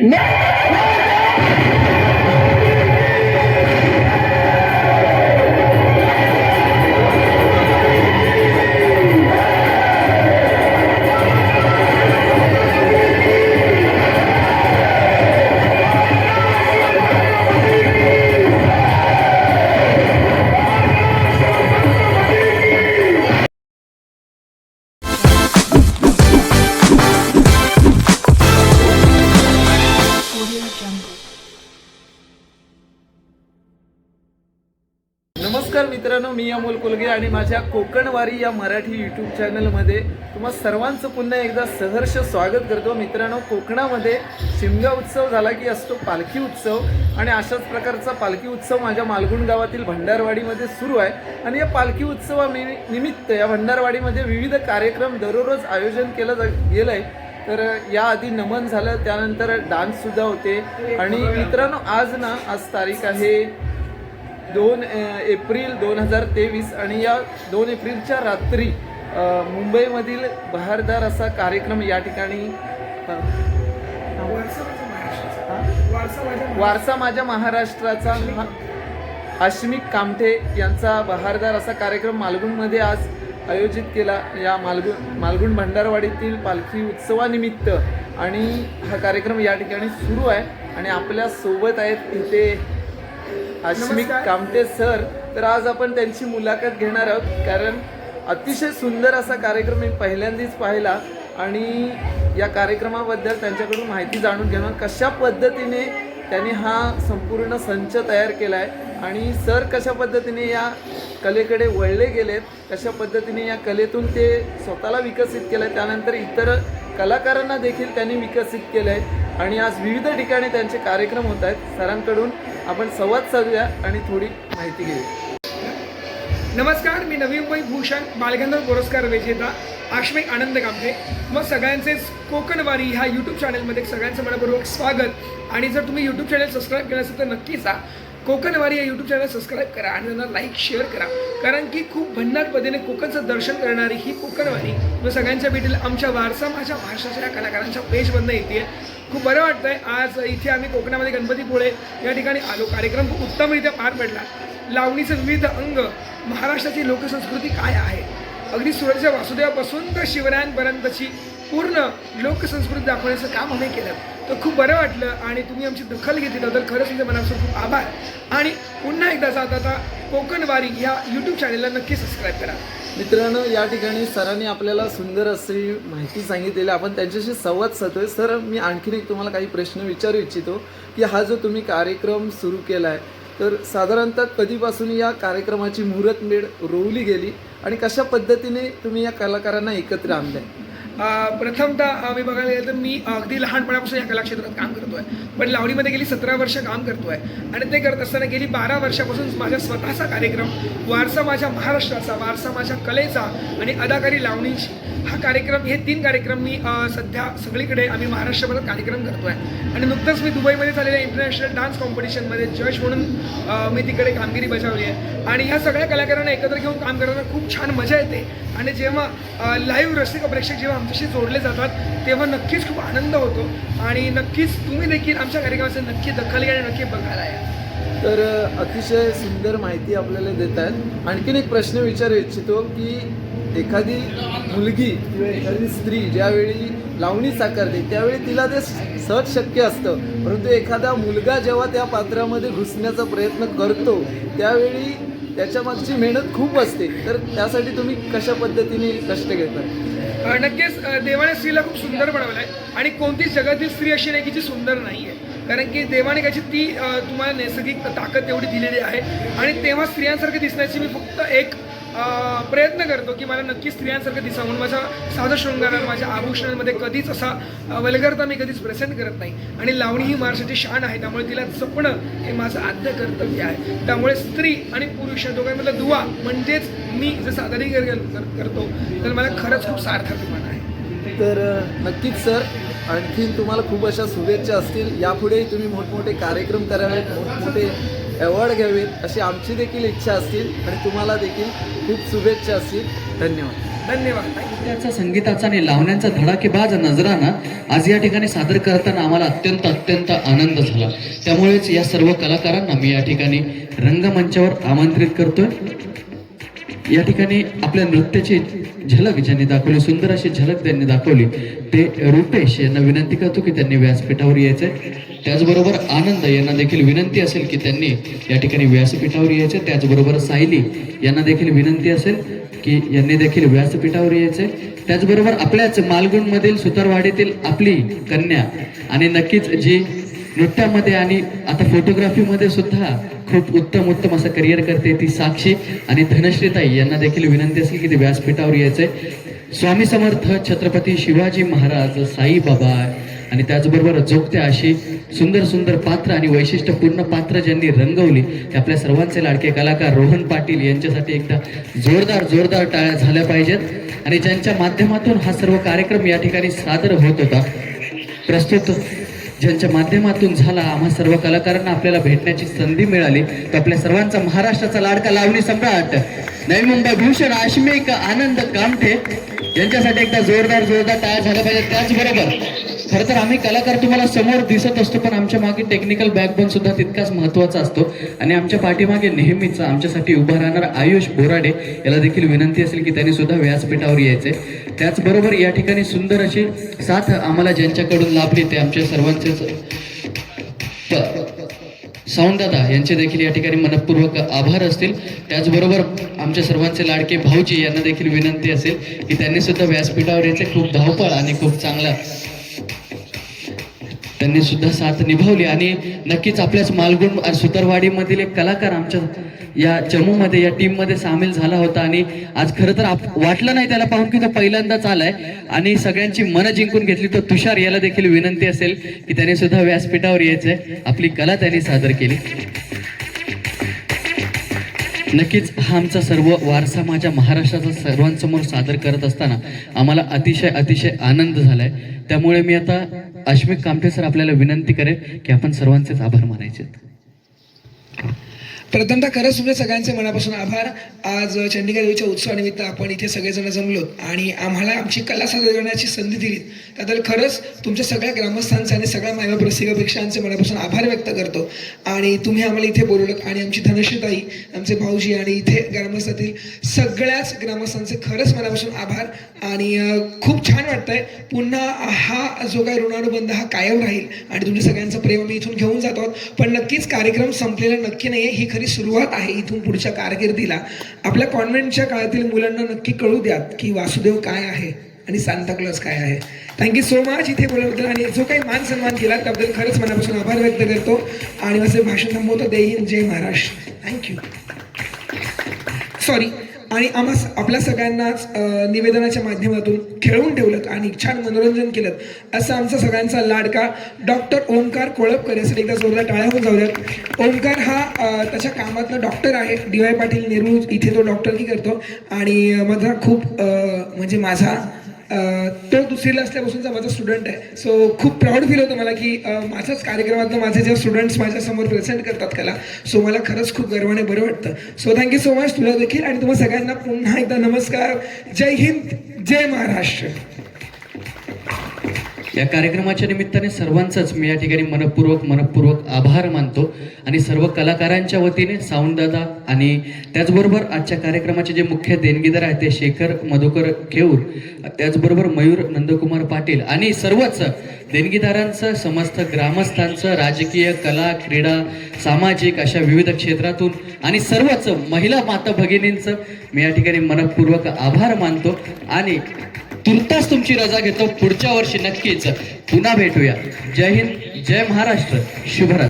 Ne? Nerede? नमस्कार मित्रांनो मी अमोल कुलगे आणि माझ्या कोकणवारी या मराठी यूट्यूब चॅनलमध्ये तुम्हा सर्वांचं पुन्हा एकदा सहर्ष स्वागत करतो. मित्रांनो कोकणामध्ये शिमगा उत्सव झाला की असतो पालखी उत्सव आणि अशाच प्रकारचा पालखी उत्सव माझ्या मालगुण गावातील भंडारवाडीमध्ये सुरू आहे. आणि या पालखी उत्सवा निमित्त या भंडारवाडीमध्ये विविध कार्यक्रम दररोज आयोजन केलं जा गेलं आहे तर याआधी नमन झालं त्यानंतर डान्ससुद्धा होते. आणि मित्रांनो आज ना आज तारीख आहे दोन एप्रिल दोन हजार तेवीस आणि या दोन एप्रिलच्या रात्री मुंबईमधील बहारदार असा कार्यक्रम या ठिकाणी वारसा माझ्या महाराष्ट्राचा. आश्मिक कामठे यांचा बहारदार असा कार्यक्रम मालगुणमध्ये आज आयोजित केला. या मालगुण मालगुण भंडारवाडीतील पालखी उत्सवानिमित्त आणि हा कार्यक्रम या ठिकाणी सुरू आहे आणि आपल्यासोबत आहेत इथे आश्मिक कामटे सर तर आज आपण त्यांची मुलाखत घेणार आहोत. कारण अतिशय सुंदर असा कार्यक्रम मी पहिल्यांदाच पाहिला आणि या कार्यक्रमाबद्दल त्यांच्याकडून माहिती जाणून घेणार. कशा पद्धतीने त्यांनी हा संपूर्ण संच तयार केला आहे आणि सर कशा पद्धतीने या कलेकडे वळले गेलेत कशा पद्धतीने या कलेतून ते स्वतःला विकसित केलं आहे त्यानंतर इतर कलाकारांना देखील त्यांनी विकसित केलं आहे आणि आज विविध ठिकाणी त्यांचे कार्यक्रम होत आहेत. सरांकडून आपण संवाद साधूया आणि थोडी माहिती घेऊया. नमस्कार मी नवी मुंबई भूषण बालगंधर्व पुरस्कार विजेता आश्मिक आनंद कामठे मग सगळ्यांचेच कोकणवारी ह्या यूट्यूब चॅनलमध्ये सगळ्यांचं मनपूर्वक स्वागत. आणि जर तुम्ही यूट्यूब चॅनल सबस्क्राईब केलं असेल तर नक्कीच जा कोकणवारी या यूट्यूब चॅनल सबस्क्राईब करा आणि त्यांना लाईक शेअर करा. कारण की खूप भन्नाट पद्धतीने कोकणचं दर्शन करणारी ही कोकणवारी मग सगळ्यांच्या भेटील आमच्या वारसा माझ्या महाराष्ट्राच्या कलाकारांच्या पेजमधनं येते खूप बरं वाटतंय. आज इथे आम्ही कोकणामध्ये गणपतीपुळे या ठिकाणी आलो. कार्यक्रम खूप उत्तमरित्या पार पडला. लावणीचं विविध अंग महाराष्ट्राची लोकसंस्कृती काय आहे? अगदी सुरतच्या वासुदेवापासून तर शिवरायांपर्यंतची पूर्ण लोकसंस्कृती दाखवण्याचं काम आम्ही केलं. तर खूप बरं वाटलं आणि तुम्ही आमची दखल घेतली. तर खरंच तुमच्या मनापासून खूप आभार. आणि पुन्हा एकदा जात आता कोकणवारी ह्या यूट्यूब चॅनलला नक्की सबस्क्राईब करा. मित्रांनो या ठिकाणी सरांनी आपल्याला सुंदर अशी माहिती सांगितलेली. आहे. आपण त्यांच्याशी संवाद साधतोय. सर मी आणखीन एक तुम्हाला काही प्रश्न विचारू इच्छितो की हा जो तुम्ही कार्यक्रम सुरू केला आहे तर साधारणतः कधीपासून या कार्यक्रमाची मुहूर्तमेढ रोवली गेली आणि कशा पद्धतीने तुम्ही या कलाकारांना एकत्र आणलं प्रथमतः आम्ही बघायला गेलं तर मी अगदी लहानपणापासून या कलाक्षेत्रात काम करतोय. पण लावणीमध्ये गेली सतरा वर्ष काम करतोय. आणि ते करत असताना गेली बारा वर्षापासून माझा स्वतःचा कार्यक्रम वारसा माझ्या महाराष्ट्राचा वारसा माझ्या कलेचा आणि अदाकारी लावणीची हा कार्यक्रम हे तीन कार्यक्रम मी सध्या सगळीकडे आम्ही महाराष्ट्रभरात कार्यक्रम करतोय. आणि नुकतंच मी दुबईमध्ये झालेल्या इंटरनॅशनल डान्स कॉम्पिटिशनमध्ये जज म्हणून मी तिकडे कामगिरी बजावली आहे. आणि ह्या सगळ्या कलाकारांना एकत्र घेऊन काम करताना खूप छान मजा येते. आणि जेव्हा लाईव्ह रसिक प्रेक्षक जेव्हा आमच्याशी जोडले जातात तेव्हा नक्कीच खूप आनंद होतो. आणि नक्कीच तुम्ही देखील आमच्या कार्यक्रमाची नक्की दखल घ्या आणि नक्की बघायला या. तर अतिशय सुंदर माहिती आपल्याला देत आहेत आणखीन एक प्रश्न विचारू इच्छितो की एखादी मुलगी किंवा एखादी स्त्री ज्यावेळी लावणी साकारते त्यावेळी तिला ते सहज शक्य असतं. परंतु एखादा मुलगा जेव्हा त्या पात्रामध्ये घुसण्याचा प्रयत्न करतो त्यावेळी त्याच्यामागची मेहनत खूप असते. तर त्यासाठी तुम्ही कशा पद्धतीने कष्ट घेता? नक्कीच देवाने स्त्रीला खूप सुंदर बनवलं आहे आणि कोणती जगातील स्त्री अशी नाही की जी सुंदर नाही आहे कारण की देवाने कशी ती तुम्हाला नैसर्गिक ताकद एवढी दिलेली आहे. आणि तेव्हा स्त्रियांसारखी दिसण्याची मी फक्त एक प्रयत्न करतो की मला नक्की स्त्रियांसारखं दिसावं. म्हणून माझा साधं शृंगार माझ्या आभूषणांमध्ये कधीच असा वलगरता मी कधीच प्रेझेंट करत नाही. आणि लावणी ही महाराष्ट्राची शान आहे. त्यामुळे तिला जपणं हे माझं आद्य कर्तव्य आहे. त्यामुळे स्त्री आणि पुरुष या दोघांमधला दुवा म्हणजेच मी जर सादरीकरण करतो तर मला खरंच खूप सार्थकपणा आहे. तर नक्कीच सर. आणखीन तुम्हाला खूप अशा शुभेच्छा असतील. यापुढेही तुम्ही मोठमोठे कार्यक्रम करावेत मोठमोठे अवॉर्ड घ्यावेत अशी आमची देखील इच्छा असतील आणि तुम्हाला देखील खूप शुभेच्छा असतील. धन्यवाद. धन्यवाद. संगीताचा आणि लावण्यांचा धडाकेबाज नजराना आज या ठिकाणी सादर करताना आम्हाला अत्यंत अत्यंत आनंद झाला. त्यामुळेच या सर्व कलाकारांना मी या ठिकाणी रंगमंचावर आमंत्रित करतोय. या ठिकाणी आपल्या नृत्याची झलक ज्यांनी दाखवली सुंदर अशी झलक त्यांनी दाखवली ते रुपेश यांना विनंती करतो की त्यांनी व्यासपीठावर यायचंय. त्याचबरोबर आनंद यांना देखील विनंती असेल की त्यांनी या ठिकाणी व्यासपीठावर यायचे त्याचबरोबर सायली यांना देखील विनंती असेल की यांनी देखील व्यासपीठावर यायचे त्याचबरोबर आपल्याच मालगुणमधील सुतारवाडीतील आपली कन्या आणि नक्कीच जी नृत्यामध्ये आणि आता फोटोग्राफीमध्ये सुद्धा खूप उत्तम उत्तम असं करिअर करते ती साक्षी. आणि धनश्रीताई यांना देखील विनंती असेल की ते व्यासपीठावर यायचंय. स्वामी समर्थ छत्रपती शिवाजी महाराज साईबाबा. आणि त्याचबरोबर जोगत्या अशी सुंदर सुंदर पात्र आणि वैशिष्ट्यपूर्ण पात्र ज्यांनी रंगवली. ते आपल्या सर्वांचे लाडके कलाकार रोहन पाटील यांच्यासाठी एकदा जोरदार जोरदार टाळ्या झाल्या पाहिजेत. आणि ज्यांच्या माध्यमातून हा सर्व कार्यक्रम या ठिकाणी सादर होत होता प्रस्तुत ज्यांच्या माध्यमातून झाला आम्हा सर्व कलाकारांना आपल्याला भेटण्याची संधी मिळाली. तर आपल्या सर्वांचा महाराष्ट्राचा लाडका लावणी सम्राट नवी मुंबई भूषण आश्मिक आनंद कामठे यांच्यासाठी एकदा जोरदार जोरदार तयार झाला पाहिजे त्याचबरोबर खरं तर आम्ही कलाकार तुम्हाला समोर दिसत असतो पण आमच्या मागे टेक्निकल बॅकबोन सुद्धा तितकाच महत्त्वाचा असतो. आणि आमच्या पाठीमागे नेहमीच आमच्यासाठी उभा राहणार आयुष बोराडे याला देखील विनंती असेल की त्यांनी सुद्धा व्यासपीठावर यायचे. त्याचबरोबर या ठिकाणी सुंदर अशी साथ आम्हाला ज्यांच्याकडून लाभली ते आमच्या सर्वांचेच. साऊंडदादा यांचे देखील या ठिकाणी मनपूर्वक आभार असतील. त्याचबरोबर आमच्या सर्वांचे लाडके भाऊजी यांना देखील विनंती असेल की त्यांनी सुद्धा व्यासपीठावर यायचे. खूप धावपळ आणि खूप चांगला त्यांनी सुद्धा साथ निभावली. आणि नक्कीच आपल्याच मालगुण सुतारवाडीमधील एक कलाकार आमच्या या चमूमध्ये या टीममध्ये सामील झाला होता. आणि आज खरं तर आप वाटलं नाही त्याला पाहून की तो पहिल्यांदाच आलाय. आणि सगळ्यांची मनं जिंकून घेतली. तर तुषार याला देखील विनंती असेल की त्याने सुद्धा व्यासपीठावर यायचंय. आपली कला त्यांनी सादर केली. नक्कीच हा आमचा सर्व वारसा माझ्या महाराष्ट्राचा सर्वांसमोर सादर करत असताना आम्हाला अतिशय अतिशय आनंद झालाय. त्यामुळे मी आता अश्मिक कामठे सर आपल्याला विनंती करेन की आपण सर्वांचेच आभार मानायचे प्रथमतः खरंच तुमच्या सगळ्यांचे मनापासून आभार. आज चंडीगड देवीच्या उत्सवानिमित्त आपण इथे सगळेजण जमलो आणि आम्हाला आमची कला सादर करण्याची संधी दिलीत. त्याबद्दल खरंच तुमच्या सगळ्या ग्रामस्थांचे आणि सगळ्या मायबाप रसिकापेक्षांचे मनापासून आभार व्यक्त करतो. आणि तुम्ही आम्हाला इथे बोलवलं आणि आमची धनश्रीताई आमचे भाऊजी आणि इथे ग्रामस्थातील सगळ्याच ग्रामस्थांचे खरंच मनापासून आभार. आणि खूप छान वाटतंय. पुन्हा हा जो काही ऋणानुबंध हा कायम राहील आणि तुमच्या सगळ्यांचं प्रेम आम्ही इथून घेऊन जातो. आहोत पण नक्कीच कार्यक्रम संपलेला नक्की नाही आहे ही खरी सुरुवात आहे इथून पुढच्या कारकिर्दीला. आपल्या कॉन्व्हेंटच्या काळातील मुलांना नक्की कळू द्यात की वासुदेव काय आहे आणि सांताक्लॉज काय आहे. थँक्यू सो मच इथे बोलल्याबद्दल. आणि जो काही मान सन्मान केला त्याबद्दल खरंच मनापासून आभार व्यक्त करतो. आणि माझं भाषण थांबवतो. देईन जय महाराष्ट्र. थँक्यू सॉरी आणि आम्हा आपल्या सगळ्यांनाच निवेदनाच्या माध्यमातून खेळवून ठेवलं आणि छान मनोरंजन केलं असं आमचा सगळ्यांचा लाडका डॉक्टर ओंकार कोळपकर. यासाठी एकदा जोरदार टाळ्या होऊन जाऊयात. ओंकार हा त्याच्या कामातला डॉक्टर आहे. डी वाय पाटील नेहरू इथे तो डॉक्टरकी करतो. आणि माझा खूप म्हणजे माझा तो दुसरीला असल्यापासूनचा माझा स्टुडंट आहे. सो खूप प्राऊड फील होतं मला की माझाच माझ्याच कार्यक्रमातनं माझे जे स्टुडंट्स माझ्यासमोर प्रेझेंट करतात कला सो मला खरंच खूप गर्वाने बरं वाटतं. सो थँक्यू सो मच तुला देखील. आणि तुम्हाला सगळ्यांना पुन्हा एकदा नमस्कार. जय हिंद जय महाराष्ट्र. या कार्यक्रमाच्या निमित्ताने सर्वांचाच मी या ठिकाणी मनपूर्वक मनपूर्वक आभार मानतो. आणि सर्व कलाकारांच्या वतीने साऊंडदादा आणि त्याचबरोबर आजच्या कार्यक्रमाचे जे मुख्य देणगीदार आहेत ते शेखर मधुकर खेऊर त्याचबरोबर मयूर नंदकुमार पाटील आणि सर्वच देणगीदारांचं समस्त ग्रामस्थांचं राजकीय कला क्रीडा सामाजिक अशा विविध क्षेत्रातून आणि सर्वच महिला माता भगिनींचं मी या ठिकाणी मनपूर्वक आभार मानतो. आणि तुर्तास तुमची रजा घेतो. पुढच्या वर्षी नक्कीच पुन्हा भेटूया. जय हिंद जय महाराष्ट्र. शुभरात्र.